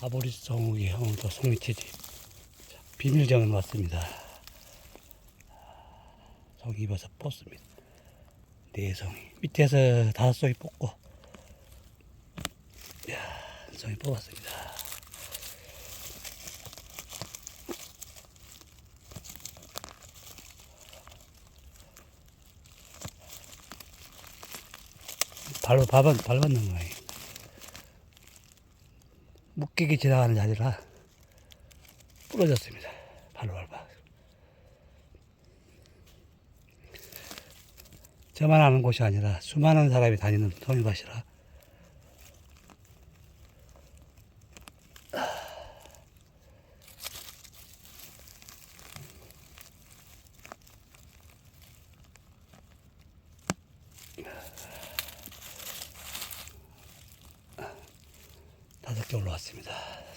아보리스 정욱이 오늘도 송이치지 비밀정원 왔습니다. 송이 입어서 뽑습니다. 네 송이 밑에서 다섯 송이 뽑고 야 송이 뽑았습니다. 발, 밥은 밟았는 거예요. 묶이기 지나가는 자리라 부러졌습니다. 발로 밟아. 저만 아는 곳이 아니라 수많은 사람이 다니는 통일밭이라 개 올라왔습니다.